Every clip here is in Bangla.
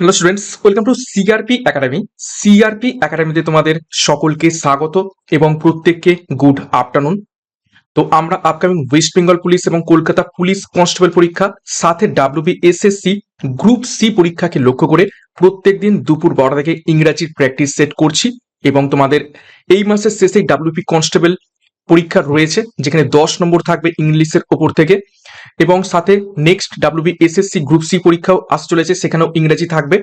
Hello students welcome to CRP academy CRP একাডেমিতে তোমাদের সকলকে স্বাগত এবং প্রত্যেককে গুড আফটারনুন তো আমরা আপকামিং ওয়েস্ট বেঙ্গল পুলিশ এবং কলকাতা পুলিশ কনস্টেবল পরীক্ষা, সাথে ডাব্লিউবি এসএসসি গ্রুপ সি পরীক্ষাকে লক্ষ্য করে প্রত্যেকদিন দুপুর বারোটা থেকে ইংরাজির প্র্যাকটিস সেট করছি এবং তোমাদের এই মাসের শেষে ডাব্লিউপি কনস্টেবল পরীক্ষা রয়েছে, যেখানে দশ নম্বর থাকবে ইংলিশের ওপর থেকে। এবং সাথে next WB SSC group C পরীক্ষাও আস চলেছে, সেখানেও ইংরেজি থাকবে।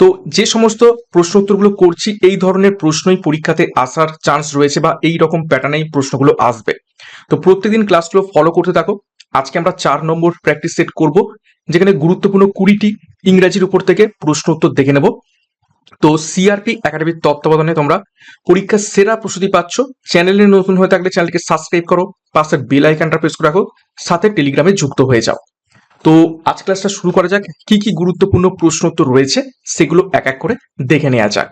তো যে সমস্ত প্রশ্ন উত্তরগুলো করছি, এই ধরনের প্রশ্নই পরীক্ষাতে আসার চান্স রয়েছে বা এই রকম প্যাটার্নেই প্রশ্নগুলো আসবে। তো প্রত্যেকদিন ক্লাসগুলো ফলো করতে থাকো। আজকে আমরা চার নম্বর প্র্যাকটিস সেট করব, যেখানে গুরুত্বপূর্ণ কুড়িটি ইংরাজির উপর থেকে প্রশ্ন উত্তর দেখে নেব। তো সিআরপি একাডেমির তত্ত্বাবধানে তোমরা পরীক্ষার সেরা প্রস্তুতি পাচ্ছ। চ্যানেলে নতুন হয়ে থাকলে চ্যানেলকে সাবস্ক্রাইব করো পাশের বেল আইকনটা প্রেস করে রাখো, সাথে টেলিগ্রামে যুক্ত হয়ে যাও। তো আজ ক্লাসটা শুরু করা যাক, কি কি গুরুত্বপূর্ণ প্রশ্ন উত্তর রয়েছে সেগুলো এক এক করে দেখে নেওয়া যাক।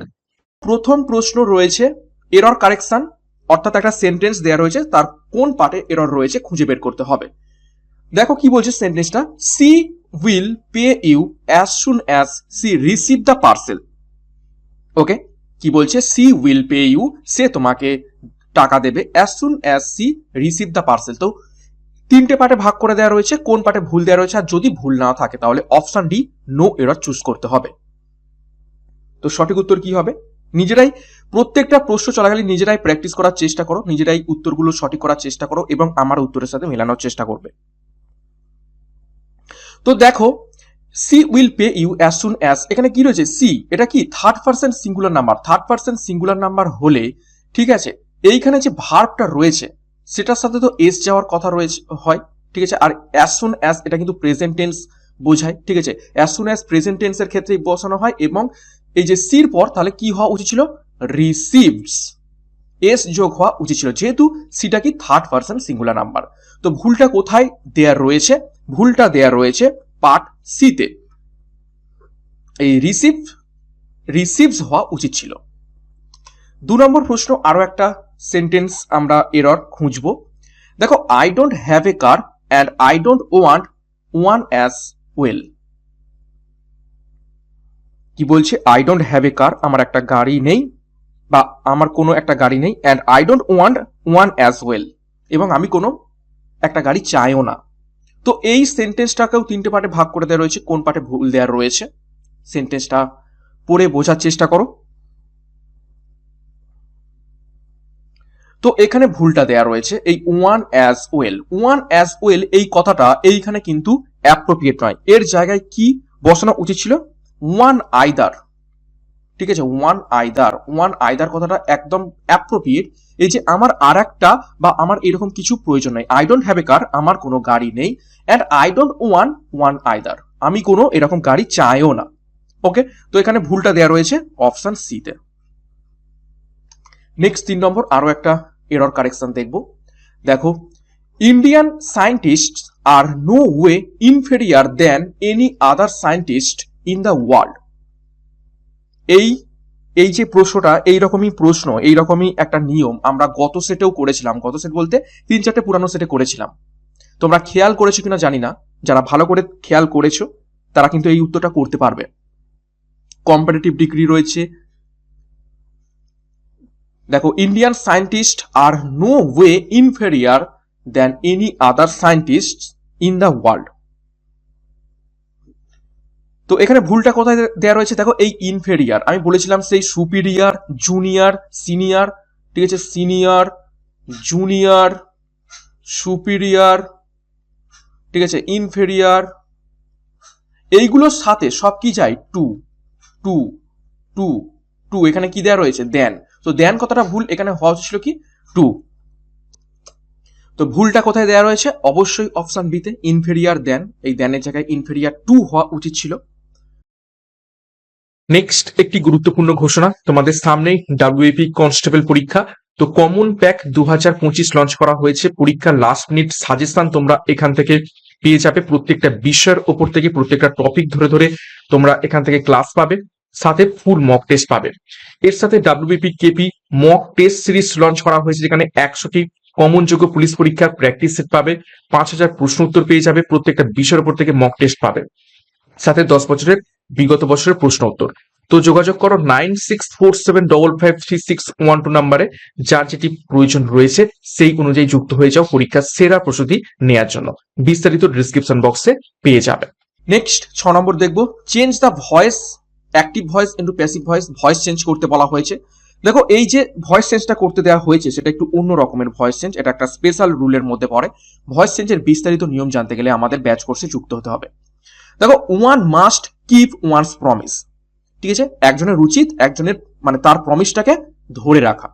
প্রথম প্রশ্ন রয়েছে এরর কারেকশন অর্থাৎ একটা সেন্টেন্স দেয়া রয়েছে, তার কোন পার্টে এরর রয়েছে খুঁজে বের করতে হবে। দেখো কি বলছে সেন্টেন্সটা she will pay you as soon as she receive the parcel okay কি বলছে? সি উইল পে ইউ সে তোমাকে টাকা দেবে as soon as she receive the parcel তো তিনটে পার্টে ভাগ করে দেওয়া রয়েছে, কোন পার্টে ভুল দেওয়া রয়েছে, আর যদি ভুল না থাকে, তাহলে option D no error choose করতে হবে। তো সঠিক উত্তর কি হবে? নিজেরাই প্রত্যেকটা প্রশ্ন চলাকালীন নিজেরাই প্র্যাকটিস করার চেষ্টা করো, নিজেরাই উত্তরগুলো সঠিক করার চেষ্টা করো এবং আমার উত্তরের সাথে মেলানোর চেষ্টা করবে। তো দেখো she will pay you as soon as এখানে কি রয়েছে? সি এটা কি? Third person singular number third person singular number হলে, ঠিক আছে, এইখানে যে ভার্বটা রয়েছে, সেটার সাথে তো এস যাওয়ার কথা রয়েছে, হয়, ঠিক আছে, আর অ্যাজ সুন অ্যাজ এটা কিন্তু প্রেজেন্ট টেন্স বোঝায়, ঠিক আছে অ্যাজ সুন অ্যাজ প্রেজেন্ট টেন্সের ক্ষেত্রেই বসানো হয়, এবং এই যে সির পর তাহলে কি হওয়া উচিত ছিল? রিসিভস এস যোগ হওয়া উচিত ছিল, যেহেতু সিটা কি? থার্ড পার্সন সিঙ্গুলার নাম্বার তো ভুলটা কোথায় দেয়া রয়েছে? ভুলটা দেয়া রয়েছে পার্ট সিতে এই রিসিভ রিসিভস হওয়া উচিত ছিল। দু নম্বর প্রশ্ন আরও একটা সেন্টেন্স আমরা এরর খুঁজবো। দেখো I don't have a car and I don't want one as well কি বলছে? I don't have a car আমার একটা গাড়ি নেই বা আমার কোনো একটা গাড়ি নেই and I don't want one as well এবং আমি কোনো একটা গাড়ি চাইও না। তো এই সেন্টেন্সটাকেও তিনটে পার্টে ভাগ করে দেওয়া রয়েছে। কোন পার্টে ভুল দেওয়া রয়েছে? সেন্টেন্সটা পড়ে বোঝার চেষ্টা করো। তো এখানে ভুলটা দেয়া রয়েছে। এই one as well one as well এই কথাটা এইখানে কিন্তু অ্যাপ্রোপ্রিয়েট নয়। এর জায়গায় কি বসানো উচিত ছিল? ওয়ান আইদার ঠিক আছে ওয়ান আইদার ওয়ান আইদার কথাটা একদম অ্যাপ্রোপ্রিয়েট এই যে আমার আর একটা বা আমার এরকম কিছু প্রয়োজন নেই। I don't have a car আমার কোনো গাড়ি নেই and I don't want one either আমি কোনো এরকম গাড়ি চাইও না। ওকে তো এখানে ভুলটা দেওয়া রয়েছে অপশন সিতে নেক্সট তিন নম্বর, আরও একটা এরর কারেকশন দেখব। দেখো Indian scientist are no way inferior than any other scientist in the world এই এই যে প্রশ্নটা, এই রকমই প্রশ্ন, এই রকমই একটা নিয়ম আমরা গত সেটেও করেছিলাম। গত সেট বলতে তিন চারটে পুরানো সেটে করেছিলাম। তোমরা খেয়াল করেছ কিনা জানি না। যারা ভালো করে খেয়াল করেছ, তারা কিন্তু এই উত্তরটা করতে পারবে। কম্পারেটিভ ডিগ্রি রয়েছে। দেখো Indian scientist are no way inferior than any other scientist in the world তো এখানে ভুলটা কোথায় দেওয়া রয়েছে? দেখো, এই ইনফেরিয়ার আমি বলেছিলাম সেই সুপিরিয়ার জুনিয়র সিনিয়র ঠিক আছে? সিনিয়র জুনিয়র সুপিরিয়ার ঠিক আছে? ইনফেরিয়ার এইগুলোর সাথে সব কি যায়? টু টু টু টু এখানে কি দেওয়া রয়েছে? দেন তো দেন কথাটা ভুল? এখানে হওয়া ছিল কি? টু তো ভুলটা কোথায় দেওয়া রয়েছে? অবশ্যই অপশন বিতে ইনফেরিয়ার দেন এই দেনের জায়গায় ইনফেরিয়ার টু হওয়া উচিত ছিল। নেক্সট একটি গুরুত্বপূর্ণ ঘোষণা। তোমাদের সামনেই ডাব্লিউপি কনস্টেবল পরীক্ষা। তো কমন প্যাক দুহাজার পঁচিশ লঞ্চ করা হয়েছে। পরীক্ষার লাস্ট মিনিট সাজেশন তোমরা এখান থেকে পেয়ে যাবে। প্রত্যেকটা বিষয়ের ওপর থেকে প্রত্যেকটা টপিক ধরে ধরে তোমরা এখান থেকে ক্লাস পাবে। সাথে ফুল মক টেস্ট পাবে। এর সাথে WBP KP mock test series launch করা হয়েছে, যেখানে একশোটি কমন যোগ্য পুলিশ পরীক্ষার প্র্যাকটিস সেট পাবে। পাঁচ হাজার প্রশ্ন উত্তর পেয়ে যাবে। প্রত্যেকটা বিষয়ের উপর থেকে মক টেস্ট পাবে। সাথে দশ বছরের, বিগত বছরের প্রশ্ন উত্তর। তো যোগাযোগ করো nine six four seven double five three six one two নাম্বারে যার যেটি প্রয়োজন রয়েছে, সেই অনুযায়ী যুক্ত হয়ে যাও পরীক্ষার সেরা প্রস্তুতি নেওয়ার জন্য। বিস্তারিত ডিসক্রিপশন বক্সে পেয়ে যাবে। নেক্সট ছ নম্বর দেখব। Change the voice active voice into passive voice voice change করতে বলা হয়েছে। দেখো, এই যে ভয়েস চেঞ্জটা করতে দেওয়া হয়েছে, সেটা একটু অন্য রকমের ভয়েস চেঞ্জ এটা একটা স্পেশাল রুলের মধ্যে পড়ে। ভয়েস চেঞ্জের বিস্তারিত নিয়ম জানতে গেলে আমাদের ব্যাচ কোর্সে যুক্ত হতে হবে। দেখো one must keep one's promise ঠিক আছে? একজনের উচিত, একজনের মানে তার প্রমিসটাকে ধরে রাখা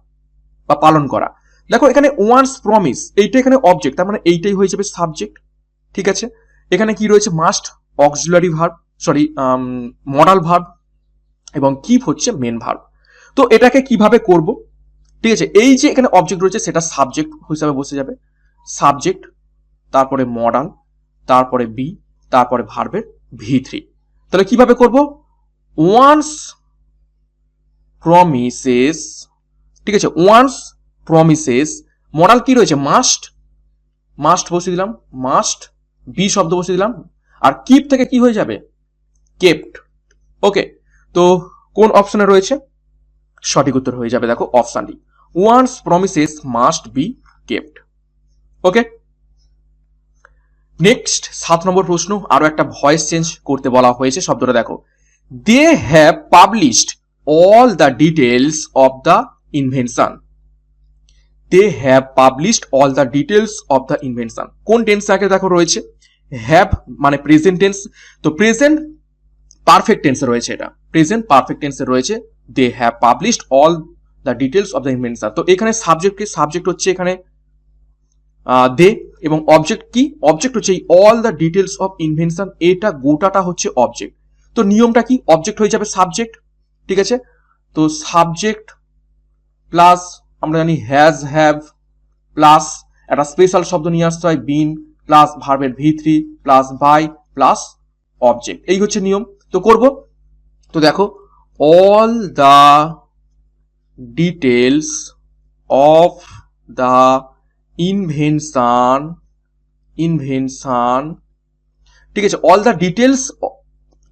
বা পালন করা। দেখো, এখানে ওয়ান্স প্রমিস এইটা এখানে অবজেক্ট তার মানে এইটাই হয়ে যাবে সাবজেক্ট ঠিক আছে? এখানে কি রয়েছে? Must auxiliary verb sorry modal verb এবং কিপ হচ্ছে মেন ভার্ব তো এটাকে কীভাবে করব? ঠিক আছে, এই যে এখানে অবজেক্ট রয়েছে, সেটা সাবজেক্ট হিসাবে বসে যাবে। সাবজেক্ট তারপরে মডাল তারপরে বি তারপরে ভার্বের ভি থ্রি তাহলে কীভাবে করব? ওয়ান্স প্রমিসেস ঠিক আছে? ওয়ান্স প্রমিসেস মডাল কি রয়েছে? মাস্ট মাস্ট বসিয়ে দিলাম। মাস্ট বি শব্দ বসিয়ে দিলাম। আর কিপ থেকে কি হয়ে যাবে? কেপ্ট ওকে তো কোন অপশনে রয়েছে? সঠিক উত্তর হয়ে যাবে, দেখো option D once promises must be kept okay next সাত নম্বর প্রশ্ন, আরও একটা ভয়েস চেঞ্জ করতে বলা হয়েছে, শব্দটা দেখো। They have published all the details of the invention they have published all the details of the invention কোন টেন্স আগে দেখো রয়েছে? হ্যাভ মানে প্রেজেন্ট টেন্স তো প্রেজেন্ট পারফেক্ট টেন্সে রয়েছে এটা। প্রেজেন্ট পারফেক্ট টেন্সে রয়েছে। They have published all the details of the invention তো এখানে সাবজেক্ট কি? সাবজেক্ট হচ্ছে এখানে দে এবং অবজেক্ট কি? অবজেক্ট হচ্ছে এই all the details of invention এটা গোটাটা হচ্ছে অবজেক্ট তো নিয়মটা কি? অবজেক্ট হয়ে যাবে সাবজেক্ট ঠিক আছে? তো সাবজেক্ট প্লাস আমরা জানি হ্যাজ হ্যাভ প্লাস একটা স্পেশাল শব্দ নিয়ে আসতে হয় বিন প্লাস ভার্বের V three plus by plus object এই হচ্ছে নিয়ম। তো করব? তো দেখো all the details of the invention invention. ঠিক আছে অল দ্য ডিটেলস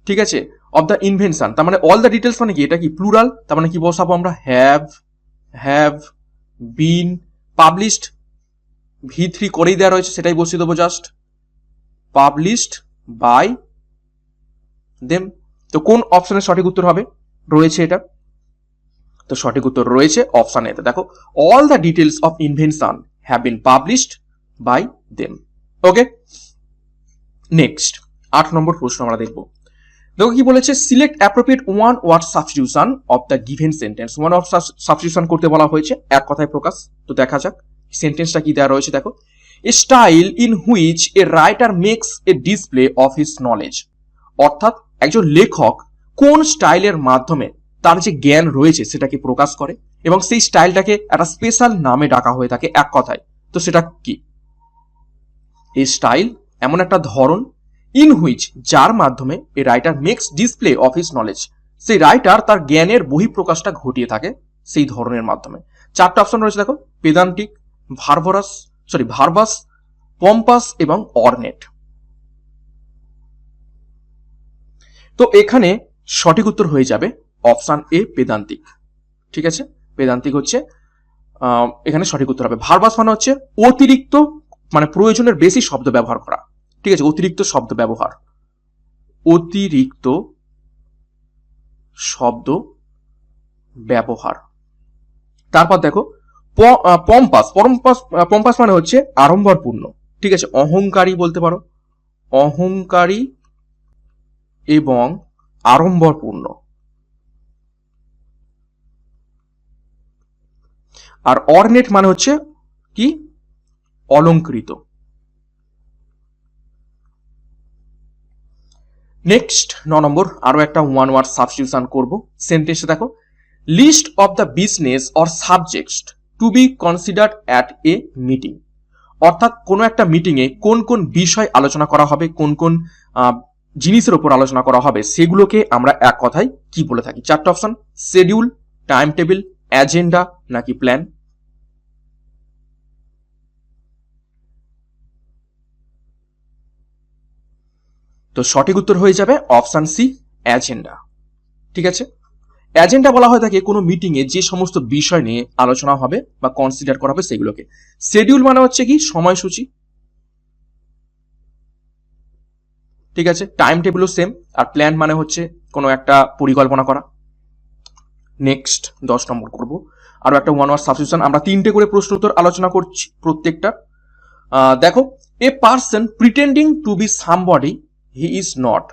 ঠিক আছে অফ দ্য ইনভেনশন তার মানে অল দ্য ডিটেলস মানে কি? এটা কি প্লুরাল তার মানে কি বসাবো আমরা? Have have been published V three করেই দেওয়া রয়েছে, সেটাই বসিয়ে দেবো জাস্ট পাবলিশড বাই দেম তো কোন অপশানের সঠিক উত্তর হবে? রয়েছে এটা। তো সঠিক উত্তর রয়েছে অপশন এতে দেখো all the details of invention have been published by them okay next আট নম্বর প্রশ্ন আমরা দেখব। দেখো কি বলেছে? Select appropriate one word substitution of the given sentence one of substitution করতে বলা হয়েছে। এক কথায় প্রকাশ। তো দেখা যাক সেন্টেন্সটা কি দেওয়া রয়েছে দেখো। A style in which a writer makes a display of his knowledge অর্থাৎ, একজন লেখক কোন স্টাইলের মাধ্যমে তার যে জ্ঞান রয়েছে সেটাকে প্রকাশ করে এবং সেই স্টাইলটাকে একটা স্পেশাল নামে ডাকা হয়ে থাকে এক কথায়। তো সেটা কি? এই স্টাইল এমন একটা ধরন ইন হুইচ যার মাধ্যমে এই writer makes display of his knowledge সেই রাইটার তার জ্ঞানের বহিঃপ্রকাশটা ঘটিয়ে থাকে সেই ধরনের মাধ্যমে। চারটা অপশন রয়েছে দেখো পেদান্টিক ভার্ভরাস সরি ভার্বাস পম্পাস এবং অর্নেট তো এখানে সঠিক উত্তর হয়ে যাবে অপশান এ পেদান্তিক ঠিক আছে? পেদান্তিক হচ্ছে এখানে সঠিক উত্তর হবে। ভার্বাস মানে হচ্ছে অতিরিক্ত মানে প্রয়োজনের বেশি শব্দ ব্যবহার করা। ঠিক আছে? অতিরিক্ত শব্দ ব্যবহার। অতিরিক্ত শব্দ ব্যবহার। তারপর দেখো পম্পাস। পরম্পাস পম্পাস মানে হচ্ছে আড়ম্বরপূর্ণ। ঠিক আছে? অহংকারী বলতে পারো। অহংকারী এবং আড়ম্বরপূর্ণ। আর অর্নেট মানে হচ্ছে কি? অলঙ্কৃত। নেক্সট, ন নম্বর, আরও একটা ওয়ান ওয়ার্ড সাবস্টিটিউশন করব। সেন্টেন্সে দেখো list of the business or subject to be considered at a meeting অর্থাৎ কোনো একটা মিটিংয়ে কোন কোন বিষয় আলোচনা করা হবে, কোন কোন জিনিসের উপর আলোচনা করা হবে, সেগুলোকে আমরা এক কথায় কি বলে থাকি? চারটা option schedule time table agenda নাকি প্ল্যান তো সঠিক উত্তর হয়ে যাবে অপশান সি অ্যাজেন্ডা ঠিক আছে? এজেন্ডা বলা হয় থাকে কোনো মিটিংয়ে যে সমস্ত বিষয় নিয়ে আলোচনা হবে বা কনসিডার করা হবে সেগুলোকে। শেডিউল মানে হচ্ছে কি? সময়সূচি। ঠিক আছে? টাইম টেবিলও সেম আর প্ল্যান মানে হচ্ছে কোনো একটা পরিকল্পনা করা। নেক্সট দশ নম্বর করব। আরও একটা ওয়ান ওয়ার সাবস্টিটিউশন আমরা তিনটে করে প্রশ্ন উত্তর আলোচনা করছি প্রত্যেকটা। দেখো a person pretending to be somebody he is not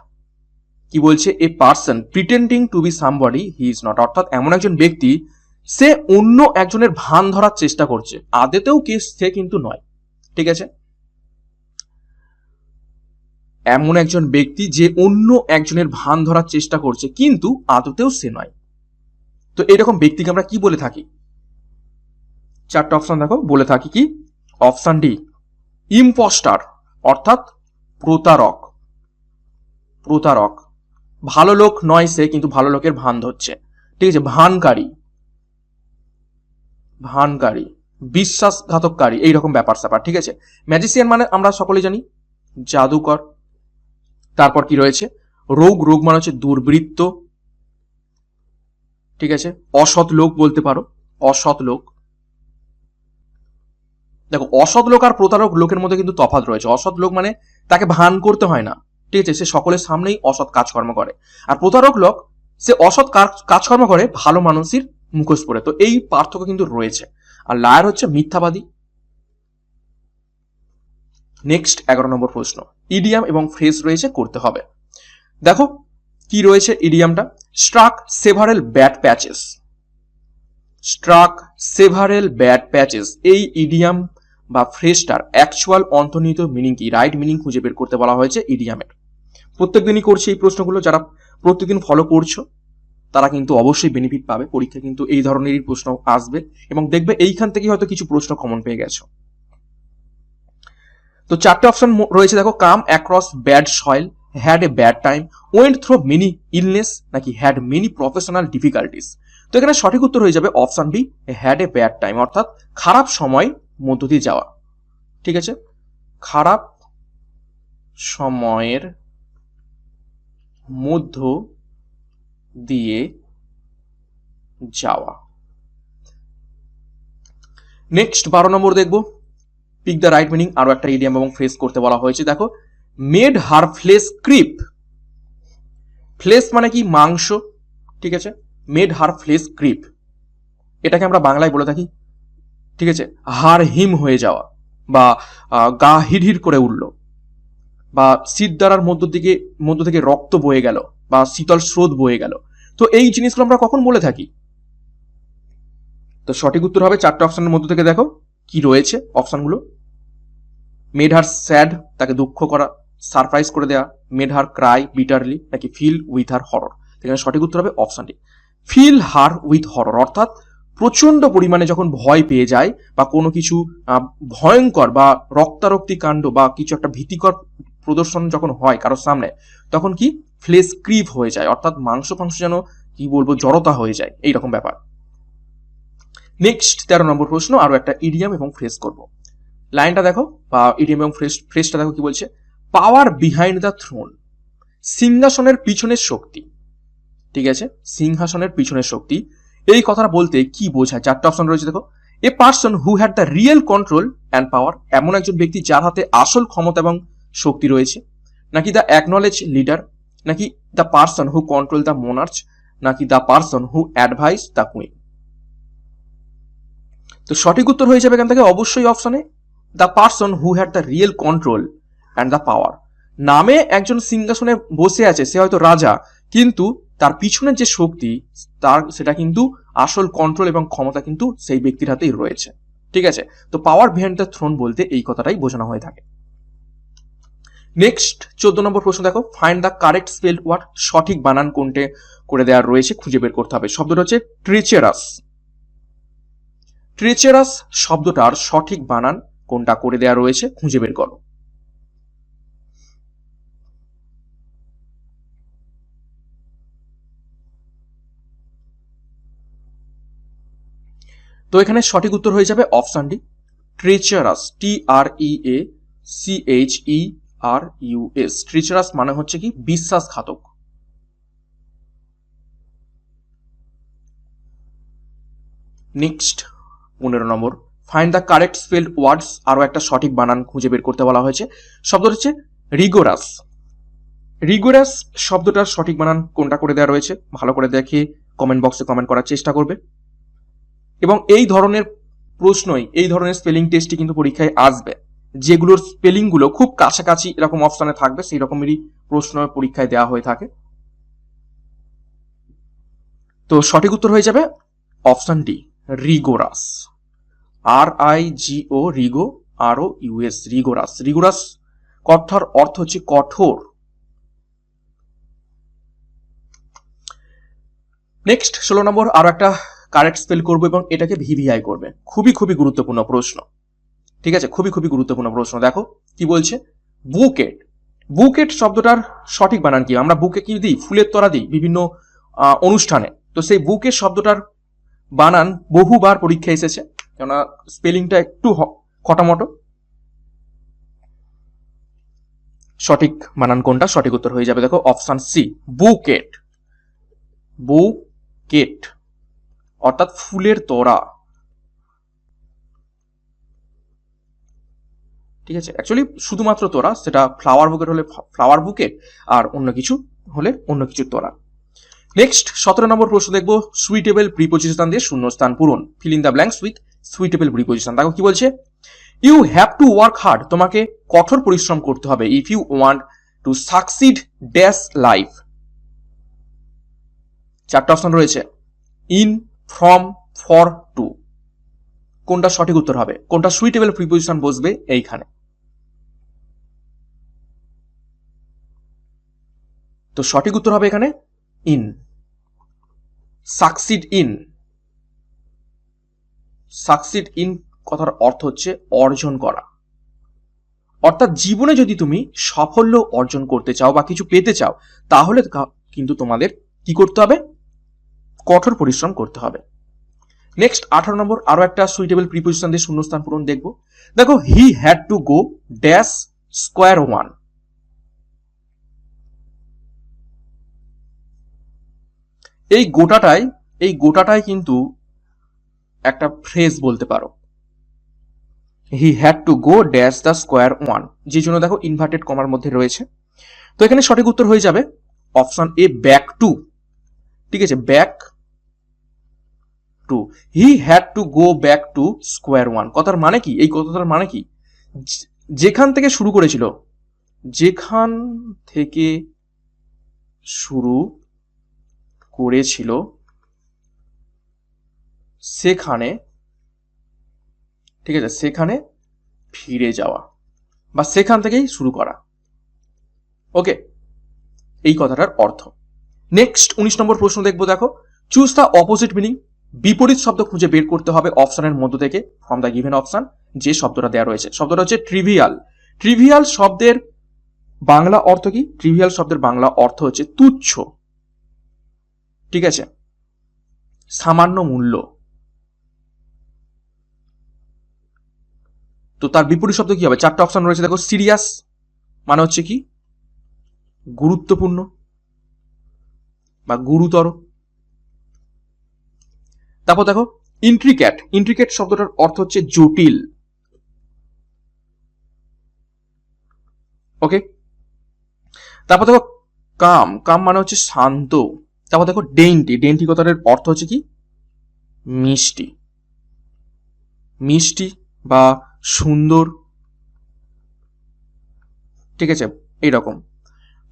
কি বলছে? A person pretending to be somebody he is not অর্থাৎ এমন একজন ব্যক্তি, সে অন্য একজনের ভান ধরার চেষ্টা করছে। আদেতেও কে সে কিন্তু নয়। ঠিক আছে? এমন একজন ব্যক্তি যে অন্য একজনের ভান ধরার চেষ্টা করছে, কিন্তু আদতেও সে নয়। তো এরকম ব্যক্তিকে আমরা কি বলে থাকি? চারটা অপশন দেখো, বলে থাকি কি? অপশন ডি ইম্পস্টার অর্থাৎ প্রতারক। প্রতারক। ভালো লোক নয় সে, কিন্তু ভালো লোকের ভান ধরছে। ঠিক আছে, ভানকারী। ভানকারী। বিশ্বাসঘাতককারী, এইরকম ব্যাপার স্যাপার, ঠিক আছে? ম্যাজিসিয়ান মানে আমরা সকলে জানি, জাদুকর। তারপর কি রয়েছে? রোগ রোগ মানে হচ্ছে দুর্বৃত্ত ঠিক আছে? অসৎ লোক বলতে পারো। অসৎ লোক। দেখো, অসৎ লোক আর প্রতারক লোকের মধ্যে কিন্তু তফাৎ রয়েছে। অসৎ লোক মানে তাকে ভান করতে হয় না। ঠিক আছে? সে সকলের সামনেই অসৎ কাজকর্ম করে। আর প্রতারক লোক, সে অসৎ কাজ- কাজকর্ম করে ভালো মানুষের মুখোশ পরে। তো এই পার্থক্য কিন্তু রয়েছে। আর লায়ার হচ্ছে মিথ্যাবাদী। নেক্সট এগারো নম্বর প্রশ্ন। ইডিয়াম এবং ফ্রেজ রয়েছে করতে হবে। দেখো কি রয়েছে ইডিয়ামটা struck several bat patches struck several bat patches এই ইডিয়াম বা ফ্রেজটার অ্যাকচুয়াল অন্তর্নিহিত মিনিং কি? রাইট মিনিং খুঁজে বের করতে বলা হয়েছে ইডিয়ামের প্রত্যেকদিনই করছি এই প্রশ্নগুলো। যারা প্রত্যেকদিন ফলো করছ, তারা কিন্তু অবশ্যই বেনিফিট পাবে। পরীক্ষা কিন্তু এই ধরনেরই প্রশ্ন আসবে এবং দেখবে এইখান থেকে হয়তো কিছু প্রশ্ন কমন পেয়ে গেছো। তো চারটে অপশন রয়েছে। দেখো come across bad soil had a bad time went through many illness নাকি হ্যাড মেনি প্রফেশনাল ডিফিকাল্টিস তো এখানে সঠিক উত্তর হয়ে যাবে option B had a bad time অর্থাৎ খারাপ সময় মধ্য দিয়ে যাওয়া। ঠিক আছে? খারাপ সময়ের মধ্য দিয়ে যাওয়া। নেক্সট বারো নম্বর দেখব। পিক দ্য রাইট মিনিং আরও একটা ইডিয়াম এবং ফ্রেস করতে বলা হয়েছে। দেখো মেড হার ফ্লেস ক্রিপ ফ্লেস মানে কি? মাংস, ঠিক আছে? মেড হার ফ্লেস ক্রিপ এটাকে আমরা বাংলায় বলে থাকি, ঠিক আছে? হার হিম হয়ে যাওয়া বা গা হিড়হিড় করে উঠল বা শীত দ্বারার মধ্য থেকে মধ্য থেকে রক্ত বয়ে গেল বা শীতল স্রোত বয়ে গেল। তো এই জিনিসগুলো আমরা কখন বলে থাকি? তো সঠিক উত্তর হবে চারটে অপশনের মধ্য থেকে দেখো, কি রয়েছে অপশনগুলো। মেড হার স্যাড তাকে দুঃখ করা সারপ্রাইজ করে দেওয়া মেড হার ক্রাই বিটারলি নাকি ফিল উইথ হার হরর এখানে সঠিক উত্তর হবে option D feel her with horror অর্থাৎ প্রচণ্ড পরিমাণে যখন ভয় পেয়ে যায়, বা কোনো কিছু ভয়ঙ্কর বা রক্তারক্তি কাণ্ড বা কিছু একটা ভীতিকর প্রদর্শন যখন হয় কারোর সামনে, তখন কি? ফ্লেস ক্রিভ হয়ে যায়, অর্থাৎ মাংস ফাংস যেন, কি বলব, জড়তা হয়ে যায়, এইরকম ব্যাপার। নেক্সট তেরো নম্বর প্রশ্ন আরও একটা ইডিয়াম এবং ফ্রেজ করব। লাইনটা দেখো, বা ইডিয়াম এবং ফ্রেজ ফ্রেজটা দেখো কি বলছে? পাওয়ার বিহাইন্ড দ্য থ্রোন সিংহাসনের পিছনের শক্তি। ঠিক আছে? সিংহাসনের পিছনের শক্তি। এই কথাটা বলতে কি বোঝায়? চারটা অপশন রয়েছে, দেখো। A person who had the real control and power এমন একজন ব্যক্তি যার হাতে আসল ক্ষমতা এবং শক্তি রয়েছে। নাকি দ্য অ্যাকনলেজ লিডার নাকি the person who control the monarch নাকি the person who advice the queen তো সঠিক উত্তর হয়ে যাবে এখান থেকে অবশ্যই অপশনে the person who had the real control and the power নামে একজন সিংহাসনে বসে আছে, সে হয়তো রাজা, কিন্তু তার পিছনের যে শক্তি, তার, সেটা কিন্তু আসল কন্ট্রোল এবং ক্ষমতা কিন্তু সেই ব্যক্তির হাতেই রয়েছে। ঠিক আছে? তো পাওয়ার বিহাইন্ড দ্য থ্রোন বলতে এই কথাটাই বোঝানো হয়ে থাকে। নেক্সট চোদ্দ নম্বর প্রশ্ন দেখো। Find the correct spell word সঠিক বানান কোনটে করে দেওয়া রয়েছে, খুঁজে বের করতে হবে। শব্দটা হচ্ছে ট্রিচেরাস ট্রেচেরাস শব্দটার সঠিক বানান কোনটা করে দেওয়া রয়েছে, খুঁজে বের করো। তো এখানে সঠিক উত্তর হয়ে যাবে option D treacherous T R E A C H E R U S treacherous মানে হচ্ছে কি বিশ্বাসঘাতক। নেক্সট পনেরো নম্বর find the correct spelled words আরও একটা সঠিক বানান খুঁজে বের করতে বলা হয়েছে। শব্দ হচ্ছে রিগোরাস রিগোরাস শব্দটার সঠিক বানান কোনটা করে দেওয়া রয়েছে, ভালো করে দেখে কমেন্ট বক্সে কমেন্ট করার চেষ্টা করবে। এবং এই ধরনের প্রশ্নই, এই ধরনের স্পেলিং টেস্টই কিন্তু পরীক্ষায় আসবে। যেগুলোর স্পেলিংগুলো খুব কাছাকাছি এরকম অপশানে থাকবে সেই রকমেরই প্রশ্ন পরীক্ষায় দেওয়া হয়ে থাকে। তো সঠিক উত্তর হয়ে যাবে option D rigorous R I G O রিগো R O U S rigorous rigorous কথার অর্থ হচ্ছে কঠোর। নেক্সট ষোলো নম্বর আরও একটা কারেক্ট স্পেল করব এবং এটাকে ভিভিআই করবে। খুবই খুবই গুরুত্বপূর্ণ প্রশ্ন। ঠিক আছে? খুবই খুবই গুরুত্বপূর্ণ প্রশ্ন। দেখো, কি বলছে? বুকেট। বুকেট শব্দটার সঠিক বানান কি? আমরা বুকে কি দিই? ফুলের তোড়া দিই বিভিন্ন অনুষ্ঠানে। তো সেই বুকের শব্দটার বানান বহুবার পরীক্ষা এসেছে। কেননা স্পেলিংটা একটু খটামটো। সঠিক বানান কোনটা? সঠিক উত্তর হয়ে যাবে। দেখো, অপশান সি, বুকেট। বুকেট। অর্থাৎ ফুলের তোড়া। ঠিক আছে? অ্যাকচুয়ালি শুধুমাত্র তোরা সেটা ফ্লাওয়ার বুকেট হলে ফ্লাওয়ার বুকেট আর অন্য কিছু হলে অন্য কিছু তোরা নেক্সট সতেরো নম্বর প্রশ্ন দেখব। সুইটেবল প্রিপোজিশন দিয়ে শূন্যস্থান পূরণ। Fill in the blanks with suitable preposition দেখো কি বলছে? You have to work hard তোমাকে কঠোর পরিশ্রম করতে হবে। If you want to succeed dash life চারটা অপশন রয়েছে। ইন ফ্রম ফর টু কোনটা সঠিক উত্তর হবে? কোনটা সুইটেবল প্রিপোজিশন বসবে? এইখানে। তো সঠিক উত্তর হবে এখানে in succeed in succeed in কথার অর্থ হচ্ছে অর্জন করা। অর্থাৎ জীবনে যদি তুমি সাফল্য অর্জন করতে চাও বা কিছু পেতে চাও, তাহলে কিন্তু তোমাদের কি করতে হবে? কঠোর পরিশ্রম করতে হবে। নেক্সট আঠারো নম্বর আরও একটা সুইটেবল প্রিপোজিশন দিয়ে শূন্যস্থান পূরণ দেখব। দেখো he had to go dash square one এই গোটাটাই এই গোটাটাই কিন্তু একটা ফ্রেজ বলতে পারো। He had to go dash the square one যে জন্য দেখো ইনভার্টেড কমার মধ্যে রয়েছে। তো এখানে সঠিক উত্তর হয়ে যাবে অপশন এ ব্যাক টু ঠিক আছে back to he had to go back to square one কথার মানে কি? এই কথাটার মানে কি? যেখান থেকে শুরু করেছিল, যেখান থেকে শুরু করেছিল, সেখানে, ঠিক আছে, সেখানে ফিরে যাওয়া বা সেখান থেকেই শুরু করা। ওকে, এই কথাটার অর্থ। নেক্সট উনিশ নম্বর প্রশ্ন দেখব, দেখো। চুজ দ্য অপোজিট মিনিং বিপরীত শব্দ খুঁজে বের করতে হবে অপশনের মধ্য থেকে ফ্রম দ্য গিভেন অপশন যে শব্দটা দেওয়া রয়েছে। শব্দটা হচ্ছে ট্রিভিয়াল ট্রিভিয়াল শব্দের বাংলা অর্থ কি? ট্রিভিয়াল শব্দের বাংলা অর্থ হচ্ছে তুচ্ছ। ঠিক আছে? সামান্য মূল্য। তো তার বিপরীত শব্দ কি হবে? চারটা অপশন রয়েছে, দেখো সিরিয়াস মানে হচ্ছে কি? গুরুত্বপূর্ণ বা গুরুতর। তারপর দেখো ইন্ট্রিক্যাট ইন্ট্রিক্যাট শব্দটার অর্থ হচ্ছে জটিল। ওকে তারপর দেখো, কাম কাম মানে হচ্ছে শান্ত। তারপর দেখো ডেন্টি ডেন্টি কথাটার অর্থ হচ্ছে কি? মিষ্টি। মিষ্টি বা সুন্দর। ঠিক আছে? এইরকম।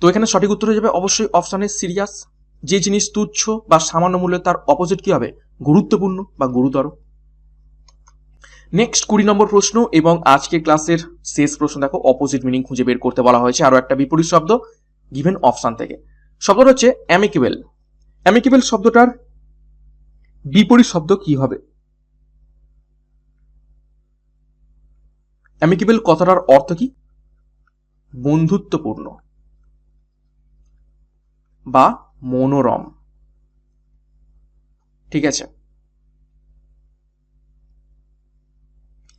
তো এখানে সঠিক উত্তর হয়ে যাবে অবশ্যই অপশনে সিরিয়াস যে জিনিস তুচ্ছ বা সামান্য মূল্যে তার অপোজিট কি হবে? গুরুত্বপূর্ণ বা গুরুতর? নেক্সট কুড়ি নম্বর প্রশ্ন এবং আজকে ক্লাসের শেষ প্রশ্ন দেখো অপোজিট মিনিং খুঁজে বের করতে বলা হয়েছে। আরও একটা বিপরীত শব্দ গিভেন অপশান থেকে। শব্দটা হচ্ছে অ্যামিকেবল অ্যামিকেবেল শব্দটার বিপরীত শব্দ কি হবে? অ্যামিকেবেল কথাটার অর্থ কি? বন্ধুত্বপূর্ণ। বা মনোরম। ঠিক আছে?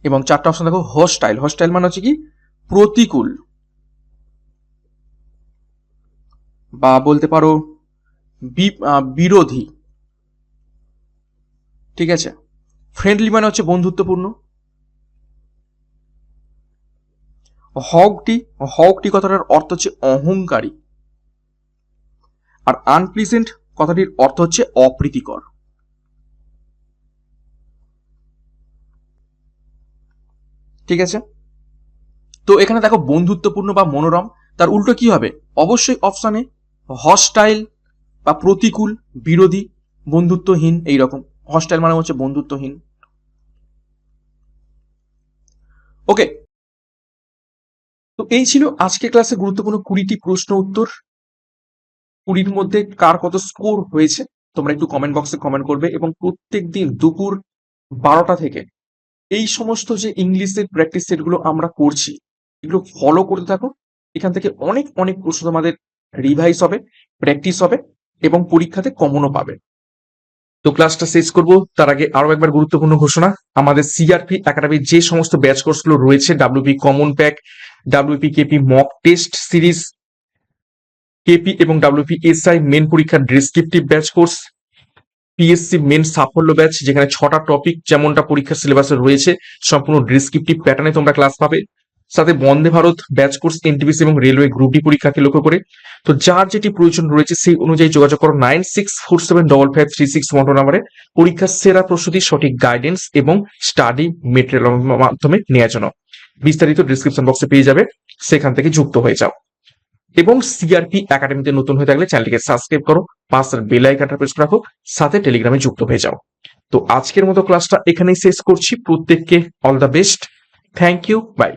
এবং চারটা অপশন দেখো হোস্টাইল হোস্টাইল মানে হচ্ছে কি? প্রতিকূল। বা বলতে পারো বিরোধী। ঠিক আছে? ফ্রেন্ডলি মানে হচ্ছে বন্ধুত্বপূর্ণ। হকটি হকটি কথাটার অর্থ হচ্ছে অহংকারী। আর আনপ্লিজেন্ট কথাটির অর্থ হচ্ছে অপ্রীতিকর। ঠিক আছে? তো এখানে দেখো বন্ধুত্বপূর্ণ বা মনোরম, তার উল্টো কি হবে? অবশ্যই অপশানে হস্টাইল বা প্রতিকূল, বিরোধী, বন্ধুত্বহীন এই রকম হস্টাইল মানে হচ্ছে বন্ধুত্বহীন। ওকে তো এই ছিল আজকে ক্লাসে গুরুত্বপূর্ণ কুড়িটি প্রশ্ন উত্তর। কুড়ির মধ্যে কার কত স্কোর হয়েছে, তোমরা একটু কমেন্ট বক্সে কমেন্ট করবে এবং প্রত্যেক দিন দুপুর বারোটা থেকে এই সমস্ত যে ইংলিশের প্র্যাকটিস সেটগুলো আমরা করছি, এগুলো ফলো করতে থাকো। এখান থেকে অনেক অনেক প্রশ্ন তোমাদের রিভাইজ হবে প্র্যাকটিস হবে এবং পরীক্ষাতে কমনও পাবে। তো ক্লাসটা শেষ করব। তার আগে আরও একবার গুরুত্বপূর্ণ ঘোষণা, আমাদের সিআরপি একাডেমির যে সমস্ত ব্যাচ কোর্সগুলো রয়েছে WP common pack WP KP mock test series KP এবং ডাব্লিউপি এসআই মেন পরীক্ষার descriptive batch course PSC main সাফল্য ব্যাচ যেখানে ছটা টপিক যেমনটা পরীক্ষার সিলেবাসে রয়েছে, সম্পূর্ণ ডেসক্রিপটিভ প্যাটার্নে তোমরা ক্লাস পাবে। সাথে Vande Bharat batch course NTPC এবং রেলওয়ে গ্রুপ ডি পরীক্ষাকে লক্ষ্য করে। তো যার যেটি প্রয়োজন রয়েছে, সেই অনুযায়ী যোগাযোগ করো nine six four seven double five three six one নাম্বারে। পরীক্ষার সেরা প্রস্তুতি, সঠিক গাইডেন্স এবং স্টাডি মেটেরিয়াল মাধ্যমে নেওয়ার জন্য। বিস্তারিত ডিসক্রিপশন বক্সে পেয়ে যাবে। সেখান থেকে যুক্ত হয়ে যাও। এবং সিআরপি একাডেমিতে নতুন হয়ে থাকলে চ্যানেলটিকে সাবস্ক্রাইব করো পাশের বেল আইকনটা প্রেস রাখো, সাথে টেলিগ্রামে যুক্ত হয়ে যাও। তো আজকের মতো ক্লাসটা এখানেই শেষ করছি। প্রত্যেককে all the best thank you bye